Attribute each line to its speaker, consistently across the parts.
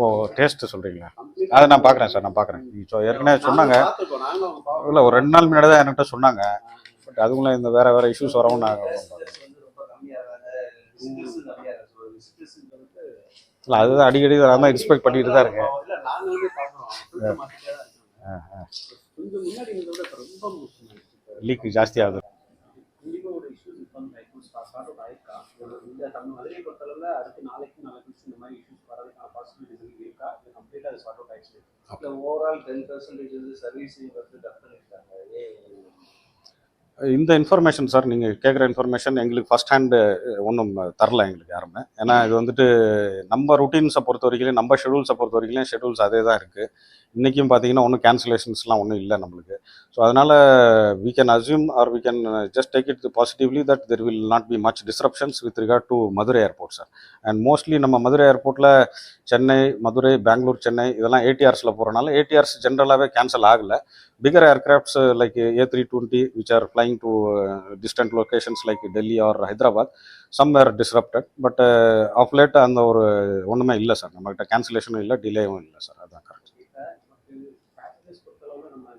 Speaker 1: ஓ taste சொல்கிறீங்களா அதை நான் பார்க்குறேன் சார் நான் பார்க்குறேன். ஸோ ஏற்கனவே சொன்னாங்க. இல்லை ஒரு ரெண்டு நாள் முன்னாடி தான் என்கிட்ட சொன்னாங்க. பட் அதுக்குள்ளே இந்த வேறு வேறு இஷ்யூஸ் வரவும் நான் இல்லை அதுதான் அடிக்கடி நான் தான் எக்ஸ்பெக்ட் பண்ணிட்டு தான் இருக்கேன்.
Speaker 2: இல்ல, நாங்க வந்து out ஆயிருக்கா? இந்த தமிழ் மதுரையை பொறுத்தளவுல அடுத்து நாளைக்கு நாளைக்கு இந்த மாதிரி issues வரதுக்கான possibilities இருக்கா? complete ஆ அது sort out ஆயிடுச்சு?
Speaker 3: இல்ல ஓவரால் டென் பர்சன்டேஜ் வந்து சர்வீஸிங் வந்து டஃப் பண்ணிருக்காங்க ஏன்
Speaker 1: இந்த இன்ஃபர்மேஷன் சார் நீங்கள் கேட்குற இன்ஃபர்மேஷன் எங்களுக்கு ஃபஸ்ட் ஹேண்டு ஒன்றும் தரல எங்களுக்கு யாருமே. ஏன்னா இது வந்துட்டு நம்ம ருட்டீன்ஸை பொறுத்த வரைக்கும் நம்ம ஷெடியூல்ஸை பொறுத்த வரைக்கும் ஷெடியூல்ஸ் அதே தான் இருக்குது இன்றைக்கும் பார்த்தீங்கன்னா ஒன்றும் கேன்சலேஷன்ஸ்லாம் ஒன்றும் இல்லை நம்மளுக்கு. ஸோ அதனால் we can assume or we can just take it positively that there will not be much disruptions with regard to Madurai airport sir and mostly நம்ம மதுரை ஏர்போர்ட்டில் சென்னை மதுரை பெங்களூர் சென்னை இதெல்லாம் ஏடிஆர்ஸில் போகிறனால ஏடிஆர்ஸ் ஜென்ரலாகவே கேன்சல் ஆகலை. Bigger aircrafts uh, like uh, A320 which are flying to uh, distant locations like Delhi or Hyderabad some were disrupted late uh, அந்த ஒரு ஒன்றுமே இல்லை சார். நம்மகிட்ட கேன்சலேஷனும் இல்லை டிலேவும் இல்லை சார். அதான் கரெக்ட்
Speaker 2: நம்ம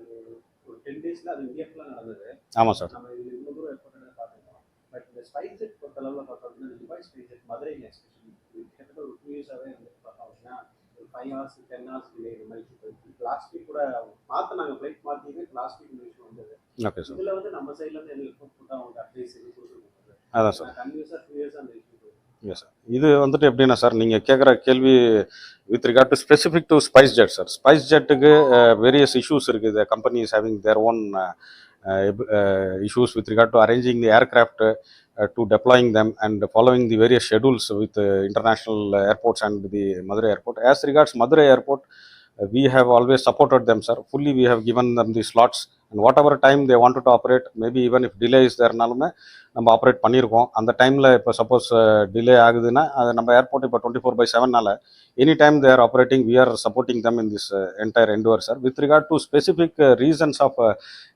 Speaker 2: ஒரு 10 daysல அது
Speaker 1: ஆமாம் சார்.
Speaker 2: நம்ம தூரம் effort இந்த கிட்டத்தட்ட ஒரு two years வந்து பார்த்தோம் அப்படின்னா, ஒரு five hours, 10 இந்த மாதிரி issue வீக் கூட பார்த்து நாங்கள் மாத்திட்டு last week இந்த வந்தது.
Speaker 1: ஓகே சார்
Speaker 2: இதுல வந்து நம்ம side ல இருந்து எங்களுக்கு effort போட்டு அவங்க advice எதுவும் கொடுத்துருக்காங்க.
Speaker 1: அதான் சார்
Speaker 2: Continuous ஆ two years ஆ அந்த issue போயிருக்கு.
Speaker 1: எஸ் சார் இது வந்துட்டு எப்படின்னா சார் நீங்கள் கேட்குற கேள்வி with regard to specific to SpiceJet sir spice ஜெட்டுக்கு வேரியஸ் இஷ்யூஸ் இருக்குது company is having their own issues with regard to arranging the aircraft uh, to deploying them and following the various schedules with uh, international airports and the Madurai airport. As regards Madurai airport, uh, we have always supported them, sir. Fully, we have given and whatever time they want to operate maybe even if delay is தேர்னாலுமே நம்ம operate பண்ணியிருக்கோம். அந்த டைமில் இப்போ suppose delay ஆகுதுன்னா அது நம்ம airport இப்போ twenty four by செவன்னால any time they are operating we are supporting them in this entire endeavour sir with regard to specific reasons of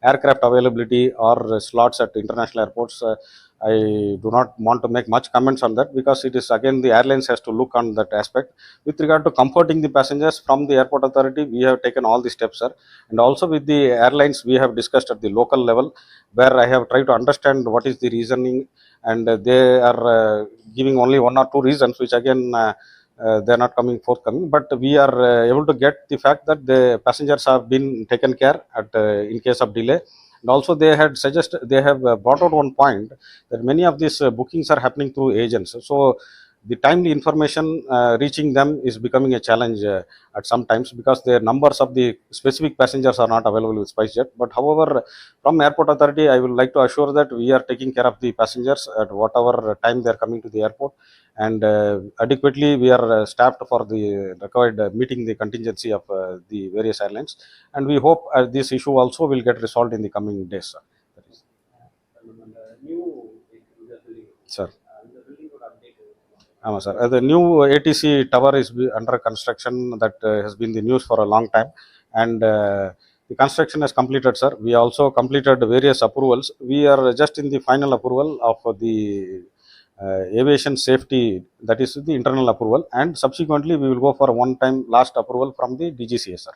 Speaker 1: aircraft availability or slots at at airports i do not want to make much comments on that because it is again the airlines has to look on that aspect. With regard to comforting the passengers from the airport authority we have taken all the steps sir. And also with the airlines we have discussed at the local level where i have tried to understand what is the reasoning and they are uh, giving only one or two reasons which again uh, uh, they are not coming forthcoming. But we are uh, able to get the fact that the passengers have been taken care at uh, in case of delay and also they had suggested they have uh, brought out one point that many of these uh, bookings are happening through agents. So the timely information uh, reaching them is becoming a challenge uh, at some times because their numbers of the specific passengers are not available with SpiceJet. But however, from airport authority, I would like to assure that we are taking care of the passengers at whatever time they are coming to the airport, and uh, adequately we are uh, staffed for the required uh, meeting the contingency of uh, the various airlines. And we hope uh, this issue also will get resolved in the coming days. Sir. Sir. ஆமாம் sir அது new ATC tower is under construction that has been the news for a long time and the construction is completed sir we also completed various approvals we are just in the final approval of the aviation safety that is the internal approval and subsequently we will go for one time last approval from the DGCA sir.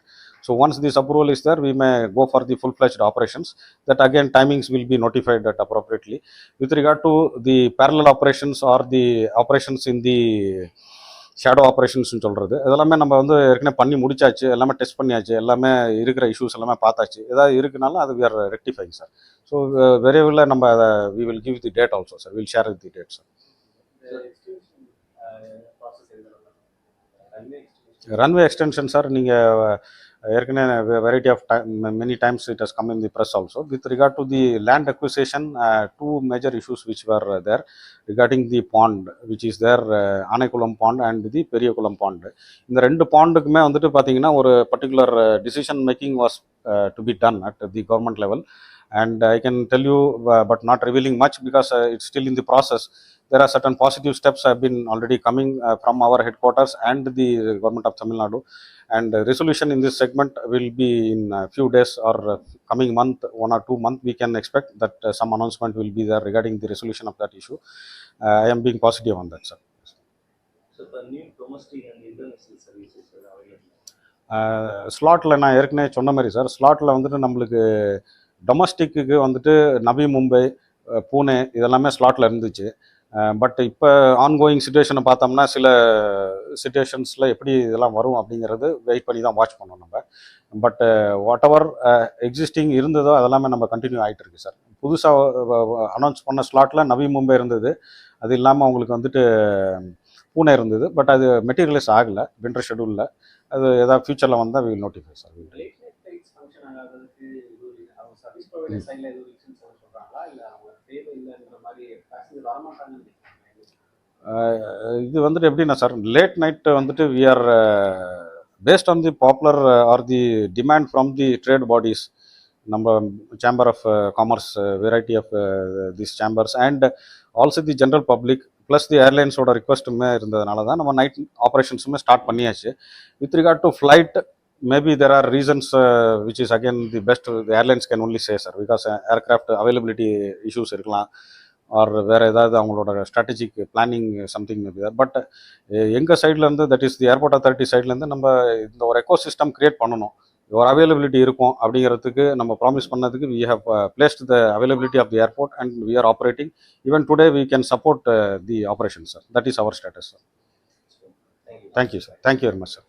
Speaker 1: So once this approval is there we may go for the full-fledged operations that again timings will be notified at appropriately. With regard to the parallel operations or the operations in the shadow ஆப்ரேஷன்ஸ்னு சொல்கிறது இதெல்லாமே நம்ம வந்து ஏற்கனவே பண்ணி முடிச்சாச்சு எல்லாமே test பண்ணியாச்சு எல்லாமே இருக்கிற இஷ்யூஸ் எல்லாமே பார்த்தாச்சு ஏதாவது இருக்குனாலும் அது we are rectifying sir so விரைவில் நம்ம அதை we will give the date also sir will share the
Speaker 2: date sir uh. Runway extension
Speaker 1: sir நீங்கள் ஏற்கனவே variety of time many times it has come in the press also with regard to the land acquisition two major issues which were there regarding the pond which is there Anaikulam pond and the Periyakulam pond இந்த ரெண்டு பாண்டுக்குமே வந்துட்டு பார்த்தீங்கன்னா ஒரு particular decision making was to be done at the government level and I can tell you, uh, but not revealing much because uh, it's still in the process. There are certain positive steps have been already coming uh, from our headquarters and the government of Tamil Nadu, and uh, resolution in this segment will be in a few days or uh, coming month, one or two month. We can expect that uh, some announcement will be there regarding the resolution of that issue. Uh, I am being positive on that, sir.
Speaker 3: So for new domestic and international services are available.
Speaker 1: ஸ்லாட்டில் நான் ஏற்கனவே சொன்ன மாதிரி sir ஸ்லாட்டில் வந்துட்டு நம்மளுக்கு டொமஸ்டிக்கு வந்துட்டு நவி மும்பை பூனே இதெல்லாமே ஸ்லாட்டில் இருந்துச்சு. பட் இப்போ ஆன்கோயிங் சுச்சுவேஷனை பார்த்தோம்னா சில சுச்சுவேஷன்ஸில் எப்படி இதெல்லாம் வரும் அப்படிங்கிறது வெயிட் பண்ணி தான் வாட்ச் பண்ணோம் நம்ம. பட் வாட் எவர் எக்ஸிஸ்டிங் இருந்ததோ அதெல்லாமே நம்ம கண்டினியூ ஆகிட்டு இருக்கு சார். புதுசாக அனௌன்ஸ் பண்ண ஸ்லாட்டில் நவி மும்பை இருந்தது. அது இல்லாமல் அவங்களுக்கு வந்துட்டு பூனே இருந்தது. பட் அது மெட்டீரியலைஸ் ஆகலை. வின்டர் ஷெடியூலில் அது ஏதாவது ஃபியூச்சரில் வந்தால் வில் நோட்டிஃபை சார்.
Speaker 2: இது
Speaker 1: வந்துட்டு எப்படின்னா சார் லேட் நைட் வந்துட்டு we are based on the popular or the demand from the trade bodies நம்ம chamber of commerce variety of this chambers and also the general public plus the ஏர்லைன்ஸோட ரிக்வஸ்ட்டுமே இருந்ததுனால தான் நம்ம night ஆப்ரேஷன்ஸுமே start பண்ணியாச்சு. With regard to flight maybe there are reasons which is again the best the airlines can only say sir because aircraft availability issues இருக்கலாம். R வேறு ஏதாவது அவங்களோட ஸ்ட்ராட்டஜிக் பிளானிங் சம்திங் பட் எங்கள் சைட்லேருந்து that is the airport authority சைட்லேருந்து நம்ம இந்த ஒரு எக்கோ சிஸ்டம் கிரியேட் பண்ணணும். ஒரு அவைலபிலிட்டி இருக்கும் அப்படிங்கிறதுக்கு நம்ம ப்ராமிஸ் பண்ணதுக்கு we have placed the availability of the airport and we are operating even today we can support the operation sir that is our status sir thank you sir thank you very much sir